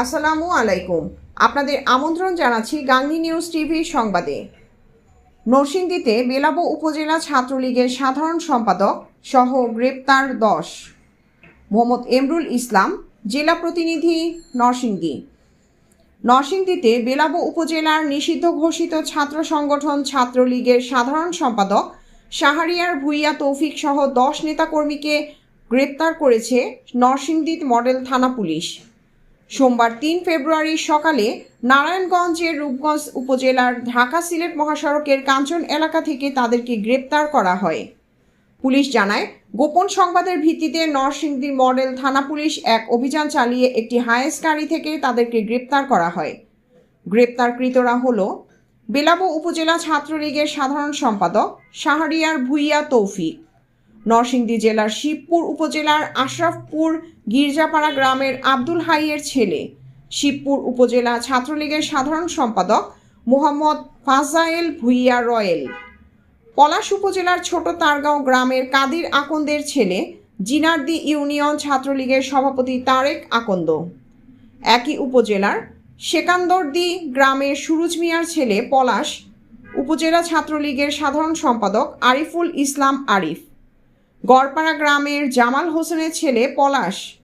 আসসালামু আলাইকুম। আপনাদের আমন্ত্রণ জানাচ্ছি গাংনী নিউজ টিভির সংবাদে। নরসিংদীতে বেলাবো উপজেলা ছাত্রলীগের সাধারণ সম্পাদক সহ গ্রেপ্তার দশ। মোহাম্মদ এমরুল ইসলাম, জেলা প্রতিনিধি, নরসিংদী। নরসিংদীতে বেলাবো উপজেলার নিষিদ্ধ ঘোষিত ছাত্র সংগঠন ছাত্রলীগের সাধারণ সম্পাদক শাহরিয়ার ভুইয়া তৌফিক সহ দশ নেতাকর্মীকে গ্রেপ্তার করেছে নরসিংদী মডেল থানা পুলিশ। সোমবার তিন ফেব্রুয়ারি সকালে নারায়ণগঞ্জের রূপগঞ্জ উপজেলার ঢাকা সিলেট মহাসড়কের কাঞ্চন এলাকা থেকে তাদেরকে গ্রেপ্তার করা হয়। পুলিশ জানায়, গোপন সংবাদের ভিত্তিতে নরসিংদী মডেল থানা পুলিশ এক অভিযান চালিয়ে একটি হায়েস গাড়ি থেকে তাদেরকে গ্রেপ্তার করা হয়। গ্রেপ্তারকৃতরা হল বেলাবো উপজেলা ছাত্রলীগের সাধারণ সম্পাদক শাহরিয়ার ভুইয়া তৌফিক। নরসিংদী জেলার শিবপুর উপজেলার আশরাফপুর গির্জাপাড়া গ্রামের আব্দুল হাইয়ের ছেলে। শিবপুর উপজেলা ছাত্রলীগের সাধারণ সম্পাদক মোহাম্মদ ফাজায়েল ভুইয়া রয়েল। পলাশ উপজেলার ছোট তারগাঁও গ্রামের কাদির আকন্দের ছেলে জিনার্দি ইউনিয়ন ছাত্রলীগের সভাপতি তারেক আকন্দ। একই উপজেলার সেকান্দরদি গ্রামের সুরুজ মিয়ার ছেলে পলাশ। উপজেলা ছাত্রলীগের সাধারণ সম্পাদক আরিফুল ইসলাম আরিফ। গড়পাড়া গ্রামের জামাল হোসেনের ছেলে পলাশ।